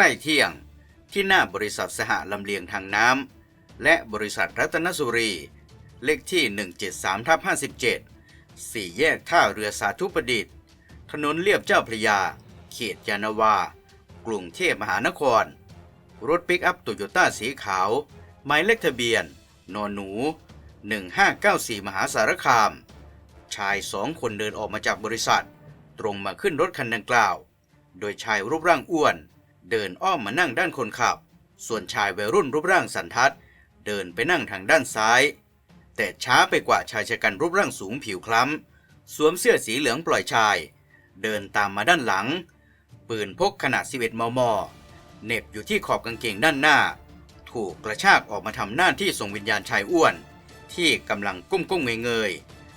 ล้เที่ยง ที่หน้าบริษัทสหลำเลียงทางน้ำและบริษัทรัตนสุรี เลขที่ 173ทับ57 สี่แยกท่าเรือสาธุประดิษฐ์ ถนนเลียบเจ้าพระยา เขตยานาวา กรุงเทพมหานคร รถปิกอัพโตโยต้าสีขาว หมายเลขทะเบียน นอหนู 1594 มหาสารคาม ชายสองคนเดินออกมาจากบริษัท ตรงมาขึ้นรถคันดังกล่าว โดยชายรูปร่างอ้วน เดินอ้อมมานั่งด้านคนขับ ส่วนชายวัยรุ่นรูปร่างสันทัด เดินไปนั่งทางด้านซ้าย แต่ช้าไปกว่าชายชะกันรูปร่างสูงผิวคล้ำ สวมเสื้อสีเหลืองปล่อยชาย เดินตามมาด้านหลัง ปืนพกขนาด 11 มม เน็บอยู่ที่ขอบกางเกงด้านหน้า ถูกกระชากออกมาทำหน้าที่ส่งวิญญาณชายอ้วน ที่กำลังก้มก้มเงยเงย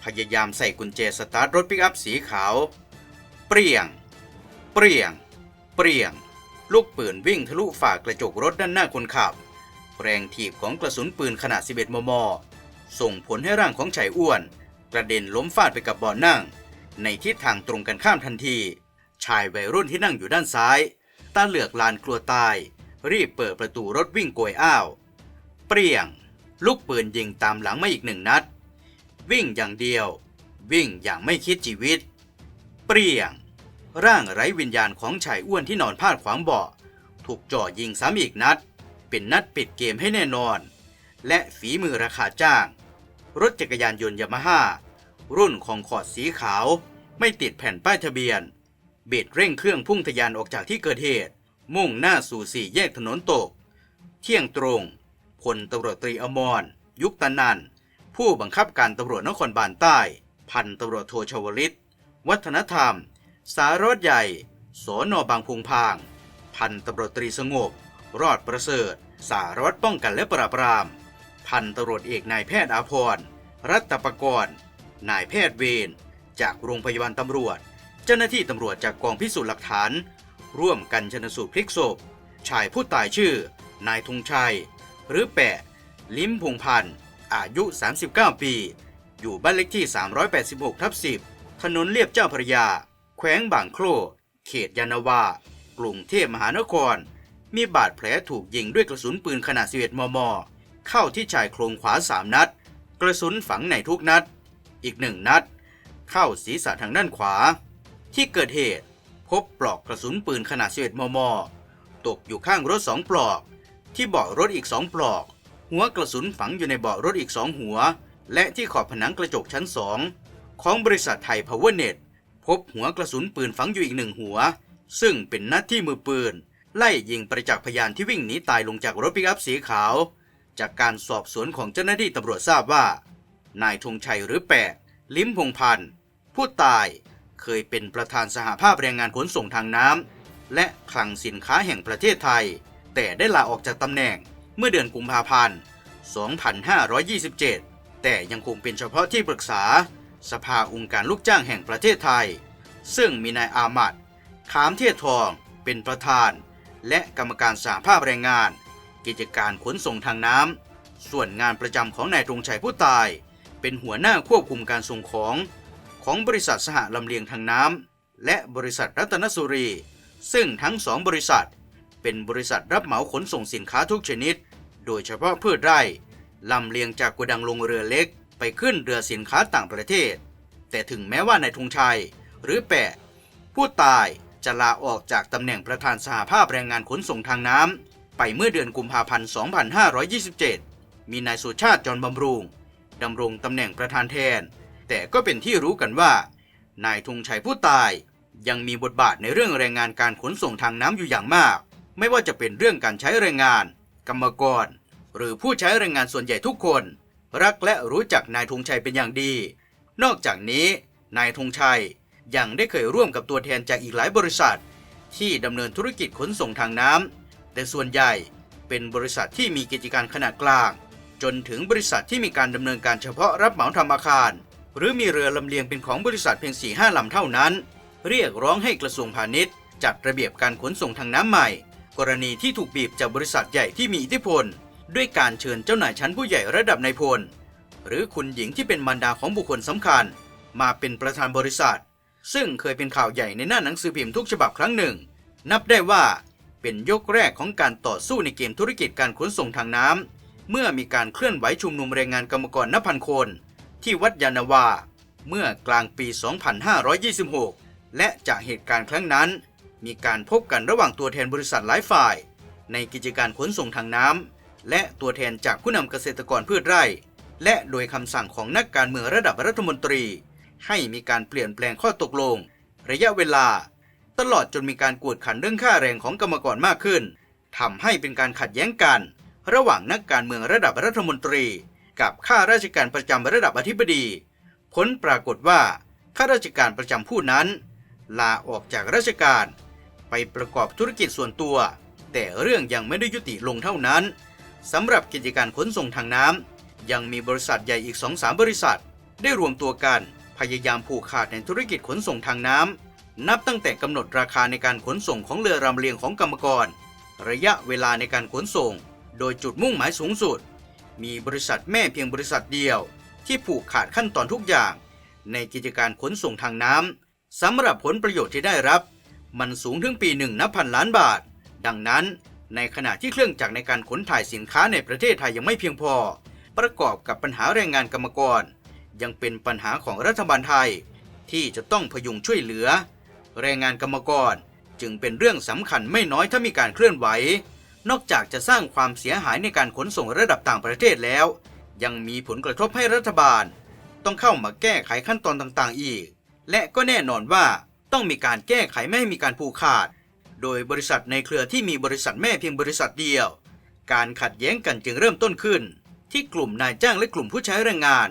พยายามใส่กุญแจสตาร์ทรถปิกอัพสีขาว เปรี้ยง เปรี้ยง เปรี้ยง ลูกปืนวิ่งทะลุฝากระจกรถด้านหน้าคนขับ แรงถีบของกระสุนปืนขนาด 11 มม ส่งผลให้ร่างของชายอ้วน กระเด็นล้มฟาดไปกับเบาะนั่ง ในทิศทางตรงกันข้ามทันที ชายวัยรุ่นที่นั่งอยู่ด้านซ้ายตาเหลือกลานกลัวตาย รีบเปิดประตูรถวิ่งโกยอ้าว เปรี้ยง ลูกปืนยิงตามหลังมาอีกหนึ่งนัด วิ่งอย่างเดียว วิ่งอย่างไม่คิดชีวิต เปรี้ยง ร่างไร้วิญญาณของชายอ้วนที่นอนพาดขวางเบาะถูกจ่อยิงซ้ำอีกนัด เป็นนัดปิดเกมให้แน่นอน และฝีมือราคาจ้าง รถจักรยานยนต์ยามาฮ่ารุ่นของขอดสีขาว ไม่ติดแผ่นป้ายทะเบียน เบีดเร่งเครื่องพุ่งทะยานออกจากที่เกิดเหตุ มุ่งหน้าสู่สี่แยกถนนตก เที่ยงตรงพลตำรวจตรีอมร ยุคตนันผู้บังคับการตำรวจนครบาลใต้ พันตำรวจโทชวลิต วัฒนธรรม สารวัตรใหญ่สอนอบางพุงพาง พันตำรวจตรีสงบ รอดประเสริฐ สารวัตรป้องกันและปราบปราม พันตำรวจเอกนายแพทย์อาพร รัตปกรณ์นายแพทย์เวรจากโรงพยาบาลตำรวจ เจ้าหน้าที่ตำรวจจากกองพิสูจน์หลักฐาน ร่วมกันชนสูตรพลิกศพ ชายผู้ตายชื่อ นายธงชัย หรือแปะ ลิ้มพงพันธ์อายุ 39 ปี อยู่บ้านเลขที่ 386ทับ10 ถนนเลียบเจ้าพระยา แขวงบางโคลเขตยานาวา กรุงเทพมหานคร มีบาดแผลถูกยิงด้วยกระสุนปืนขนาด11มม เข้าที่ชายโครงขวา 3 นัด กระสุนฝังในทุกนัด อีกหนึ่งนัด เข้าศีรษะทางด้านขวา ที่เกิดเหตุพบปลอกกระสุนปืนขนาด11มม ตกอยู่ข้างรถ2ปลอก ที่เบาะรถอีก2ปลอก หัวกระสุนฝังอยู่ในเบาะรถอีก2หัว และที่ขอบผนังกระจกชั้น2ของบริษัทไทยพาวเวอร์เน็ต พบหัวกระสุนปืนฝังอยู่อีกหนึ่งหัว ซึ่งเป็นนัดที่มือปืน ไล่ยิงประจักษ์พยานที่วิ่งหนีตายลงจากรถปิกอัพสีขาว จากการสอบสวนของเจ้าหน้าที่ตำรวจทราบว่า นายธงชัยหรือแปะลิ้มพงพันธ์ผู้ตายเคยเป็นประธานสหภาพแรงงานขนส่งทางน้ำและคลังสินค้าแห่งประเทศไทย แต่ได้ลาออกจากตำแหน่งเมื่อเดือนกุมภาพันธ์ 2527 แต่ยังคงเป็นเฉพาะที่ปรึกษา สภาองค์การลูกจ้างแห่งประเทศไทย ซึ่งมีนายอามัดขามเทียทองเป็นประธาน และกรรมการสหภาพแรงงาน กิจการขนส่งทางน้ำ ส่วนงานประจำของนายธงชัยผู้ตาย เป็นหัวหน้าควบคุมการส่งของ ของบริษัทสหลำเลียงทางน้ำ และบริษัทรัตนสุรี ซึ่งทั้งสองบริษัท เป็นบริษัทรับเหมาขนส่งสินค้าทุกชนิด โดยเฉพาะพืชไร่ลำเลียงจากกดังลงเรือเล็ก ไปขึ้นเรือสินค้าต่างประเทศ แต่ถึงแม้ว่านายธงชัย หรือแปะ ผู้ตายจะลาออกจากตำแหน่งประธานสหภาพแรงงานขนส่งทางน้ำไปเมื่อเดือนกุมภาพันธ์ 2527 มีนายสุชาติจรบำรุงดำรงตำแหน่งประธานแทน แต่ก็เป็นที่รู้กันว่า นายธงชัยผู้ตายยังมีบทบาทในเรื่องแรงงานการขนส่งทางน้ำอยู่อย่างมาก ไม่ว่าจะเป็นเรื่องการใช้แรงงาน กรรมกร หรือผู้ใช้แรงงานส่วนใหญ่ทุกคน รักและรู้จักนายธงชัยเป็นอย่างดี นอกจากนี้ นายธงชัยยังได้เคยร่วมกับตัวแทนจากอีกหลายบริษัท ที่ดำเนินธุรกิจขนส่งทางน้ำแต่ส่วนใหญ่เป็นบริษัทที่มีกิจการขนาดกลาง จนถึงบริษัทที่มีการดำเนินการเฉพาะรับเหมาทำอาคาร หรือมีเรือลำเลียงเป็นของบริษัทเพียง4ีห้าลำเท่านั้น เรียกร้องให้กระทรวงพาณิชย์ จัดระเบียบการขนส่งทางน้ำใหม่ กรณีที่ถูกบีบจากบริษัทใหญ่ที่มีอิทธิพล ด้วยการเชิญเจ้านายชั้นผู้ใหญ่ระดับนายพล หรือคุณหญิงที่เป็นมารดาของบุคคลสำคัญ มาเป็นประธานบริษัท ซึ่งเคยเป็นข่าวใหญ่ในหน้าหนังสือพิมพ์ทุกฉบับครั้งหนึ่ง นับได้ว่าเป็นยกแรกของการต่อสู้ในเกมธุรกิจการขนส่งทางน้ำเมื่อมีการเคลื่อนไหวชุมนุมแรงงานกรรมกรนับพันคน ที่วัดยานาวา เมื่อกลางปี 2526 และจากเหตุการณ์ครั้งนั้น มีการพบกันระหว่างตัวแทนบริษัทหลายฝ่าย ในกิจการขนส่งทางน้ำ และตัวแทนจากผู้นำเกษตรกรพืชไร่ และโดยคำสั่งของนักการเมืองระดับรัฐมนตรี ให้มีการเปลี่ยนแปลงข้อตกลง ระยะเวลา ตลอดจนมีการกวดขันเรื่องค่าแรงของกรรมกรมากขึ้นทำให้เป็นการขัดแย้งกัน ระหว่างนักการเมืองระดับรัฐมนตรี กับข้าราชการประจำระดับอธิบดีผลปรากฏว่าข้าราชการประจำผู้นั้น ลาออกจากราชการ ไปประกอบธุรกิจส่วนตัว แต่เรื่องยังไม่ได้ยุติลงเท่านั้น สำหรับกิจการขนส่งทางน้ำยังมีบริษัทใหญ่อีก 2-3 บริษัท ได้รวมตัวกันพยายามผูกขาดในธุรกิจขนส่งทางน้ำนับตั้งแต่กำหนดราคาในการขนส่งของเรือรำเลียงของกรรมกร ระยะเวลาในการขนส่ง โดยจุดมุ่งหมายสูงสุด มีบริษัทแม่เพียงบริษัทเดียว ที่ผูกขาดขั้นตอนทุกอย่าง ในกิจการขนส่งทางน้ำสำหรับผลประโยชน์ที่ได้รับ มันสูงถึงปีหนึ่งนับพันล้านบาท ดังนั้น ในขณะที่เครื่องจักรในการขนถ่ายสินค้าในประเทศไทยยังไม่เพียงพอ ประกอบกับปัญหาแรงงานกรรมกร ยังเป็นปัญหาของรัฐบาลไทย ที่จะต้องพยุงช่วยเหลือ แรงงานกรรมกรจึงเป็นเรื่องสำคัญไม่น้อยถ้ามีการเคลื่อนไหว นอกจากจะสร้างความเสียหายในการขนส่งระดับต่างประเทศแล้ว ยังมีผลกระทบให้รัฐบาล ต้องเข้ามาแก้ไขขั้นตอนต่างๆ อีก และก็แน่นอนว่าต้องมีการแก้ไขไม่ให้มีการผูกขาด โดยบริษัทในเครือที่มีบริษัทแม่เพียงบริษัทเดียว การขัดแย้งกันจึงเริ่มต้นขึ้น ที่กลุ่มนายจ้างและกลุ่มผู้ใช้แรงงาน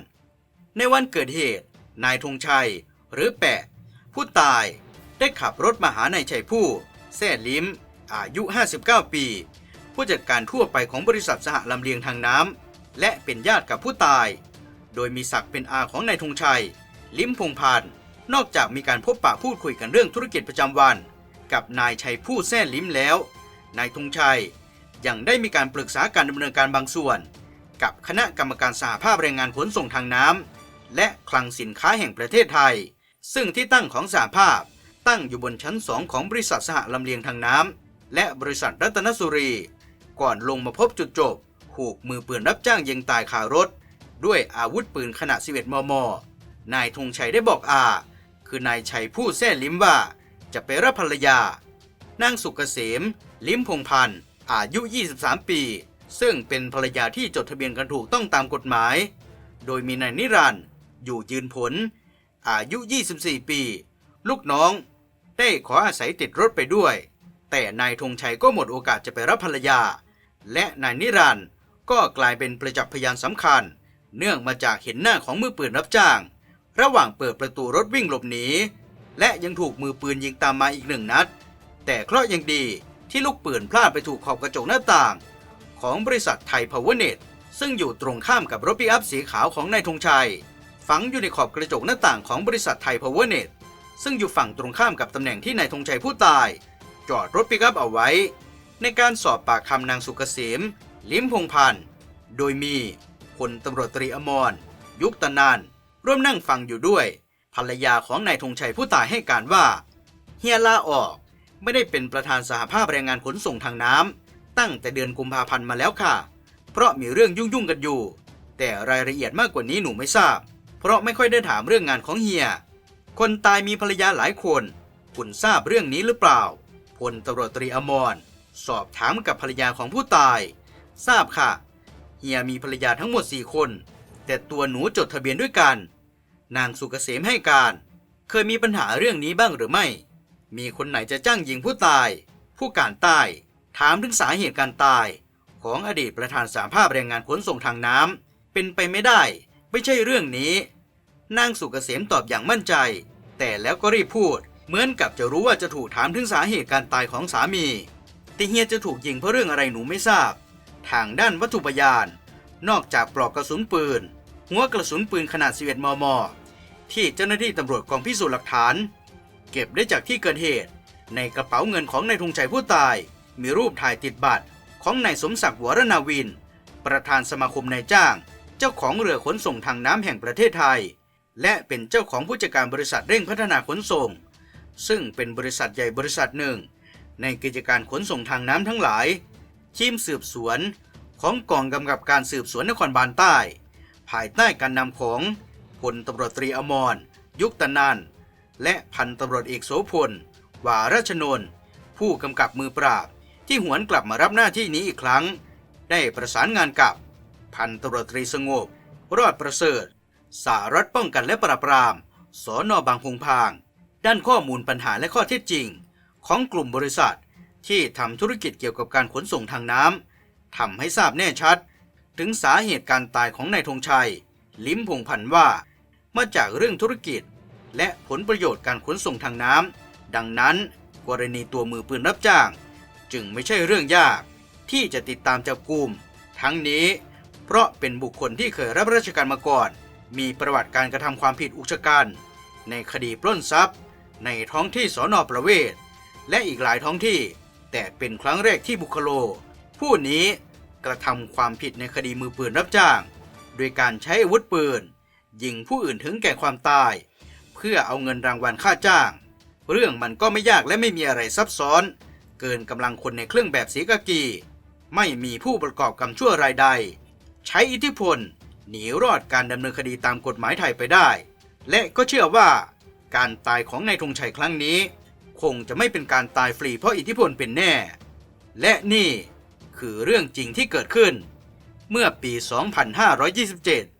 ในวันเกิดเหตุ นายธงชัย หรือแปะ ผู้ตายได้ขับรถมาหานายชัยผู้แซ่ลิ้ม อายุ 59 ปี ผู้จัดการทั่วไปของบริษัทสหลำเลียงทางน้ำและเป็นญาติกับผู้ตาย โดยมีศักดิ์เป็นอาของนายธงชัย ลิ้มพงพันธ์นอกจากมีการพบปะพูดคุยกันเรื่องธุรกิจประจำวัน กับนายชัยผู้แซ่ลิ้มแล้ว นายธงชัยยังได้มีการปรึกษาการดำเนินการบางส่วน กับคณะกรรมการสหภาพแรงงานขนส่งทางน้ำและคลังสินค้าแห่งประเทศไทย ซึ่งที่ตั้งของสหภาพตั้งอยู่บนชั้นสองของบริษัทสหลำเลียงทางน้ำและบริษัทรัตนสุรี ก่อนลงมาพบจุดจบถูกมือปืนรับจ้างยิงตายคารถ ด้วยอาวุธปืนขนาด 11 มม นายธงชัยได้บอกอา คือนายชัยผู้แซ่ลิ้มว่า จะไปรับภรรยานางสุกเกษม ลิ้มพงพันธ์ อายุ 23 ปี ซึ่งเป็นภรรยาที่จดทะเบียนกันถูกต้องตามกฎหมาย โดยมีนายนิรันด์อยู่ยืนผล อายุ 24 ปี ลูกน้อง ได้ขออาศัยติดรถไปด้วย แต่นายธงชัยก็หมดโอกาสจะไปรับภรรยา และนายนิรันด์ก็กลายเป็นประจักษ์พยานสำคัญ เนื่องมาจากเห็นหน้าของมือปืนรับจ้าง ระหว่างเปิดประตูรถวิ่งหลบหนี และยังถูกมือปืนยิงตามมาอีกหนึ่งนัด แต่เคราะห์ยังดีที่ลูกปืนพลาดไปถูกขอบกระจกหน้าต่าง ของบริษัทไทยพาวเวอร์เน็ตซึ่งอยู่ตรงข้ามกับรถปิกอัพสีขาวของนายธงชัย ฝังอยู่ในขอบกระจกหน้าต่างของบริษัทไทยพาวเวอร์เน็ตซึ่งอยู่ฝั่งตรงข้ามกับตำแหน่งที่นายธงชัยผู้ตาย จอดรถปิกอัพเอาไว้ ในการสอบปากคำนางสุกเกษมลิ้มพงพันธ์โดยมีพลตำรวจตรีอมรยุคตนานร่วมนั่งฟังอยู่ด้วย รรยาของนายธงชัยผู้ตายให้การว่าเฮียลาออกไม่ได้เป็นประธานสหภาพแรงงานขนส่งทางน้ำตั้งแต่เดือนกุมภาพันธ์มาแล้วค่ะ เพราะมีเรื่องยุ่งๆกันอยู่ แต่รายละเอียดมากกว่านี้หนูไม่ทราบ เพราะไม่ค่อยได้ถามเรื่องงานของเฮีย คนตายมีภรรยาหลายคน คุณทราบเรื่องนี้หรือเปล่าพลตำรวจตรีอมร สอบถามกับภรรยาของผู้ตาย ทราบค่ะ เฮียมีภรรยาทั้งหมดสี่คน แต่ตัวหนูจดทะเบียนด้วยกัน นางสุกเกษมให้การ เคยมีปัญหาเรื่องนี้บ้างหรือไม่ มีคนไหนจะจ้างยิงผู้ตาย ผู้การใต้ถามถึงสาเหตุการตาย ของอดีตประธานสาภาพแรงงานขนส่งทางน้ำเป็นไปไม่ได้ ไม่ใช่เรื่องนี้นางสุกเกษมตอบอย่างมั่นใจ แต่แล้วก็รีบพูด เหมือนกับจะรู้ว่าจะถูกถามถึงสาเหตุการตายของสามี แต่เฮียจะถูกยิงเพราะเรื่องอะไรหนูไม่ทราบ ทางด้านวัตถุพยาน นอกจากปลอกกระสุนปืน หัวกระสุนปืนขนาด 11 มม ที่เจ้าหน้าที่ตำรวจกองพิสูจน์หลักฐาน เก็บได้จากที่เกิดเหตุ ในกระเป๋าเงินของนายธงชัยผู้ตาย มีรูปถ่ายติดบัตร ของนายสมศักดิ์วรนาวิน ประธานสมาคมนายจ้าง เจ้าของเรือขนส่งทางน้ำแห่งประเทศไทย และเป็นเจ้าของผู้จัดการบริษัทเร่งพัฒนาขนส่ง ซึ่งเป็นบริษัทใหญ่บริษัทหนึ่ง ในกิจการขนส่งทางน้ำทั้งหลายทีมสืบสวนของกองกำกับการสืบสวนนครบาลใต้ ภายใต้การนำของ พลตำรวจตรีอมร ยุคตนันและพันตำรวจเอกโสพลวาราชนนท์ผู้กำกับมือปราบ ที่หวนกลับมารับหน้าที่นี้อีกครั้ง ได้ประสานงานกับ พันตำรวจตรีสงบ รอดประเสริฐ สารวัตรป้องกันและปราบปราม สอนอบางพงพาง ด้านข้อมูลปัญหาและข้อเท็จจริง ของกลุ่มบริษัท ที่ทำธุรกิจเกี่ยวกับการขนส่งทางน้ำทำให้ทราบแน่ชัด ถึงสาเหตุการตายของนายธงชัย ลิ้มพงพันว่า มาจากเรื่องธุรกิจ และผลประโยชน์การขนส่งทางน้ำดังนั้น กรณีตัวมือปืนรับจ้าง จึงไม่ใช่เรื่องยาก ที่จะติดตามจับกลุ่มทั้งนี้ เพราะเป็นบุคคลที่เคยรับราชการมาก่อน มีประวัติการกระทำความผิดอุกชะกันในคดีปล้นทรัพย์ ในท้องที่สอนอประเวศและอีกหลายท้องที่ แต่เป็นครั้งแรกที่บุคโล ผู้นี้กระทำความผิดในคดีมือปืนรับจ้าง โดยการใช้อาวุธปืน ยิงผู้อื่นถึงแก่ความตาย เพื่อเอาเงินรางวัลค่าจ้าง เรื่องมันก็ไม่ยากและไม่มีอะไรซับซ้อน เกินกำลังคนในเครื่องแบบสีกากี ไม่มีผู้ประกอบกรรมชั่วรายใด ใช้อิทธิพล หนีรอดการดำเนินคดีตามกฎหมายไทยไปได้ และก็เชื่อว่า การตายของนายธงชัยครั้งนี้ คงจะไม่เป็นการตายฟรีเพราะอิทธิพลเป็นแน่ และนี่คือเรื่องจริงที่เกิดขึ้น เมื่อปี 2527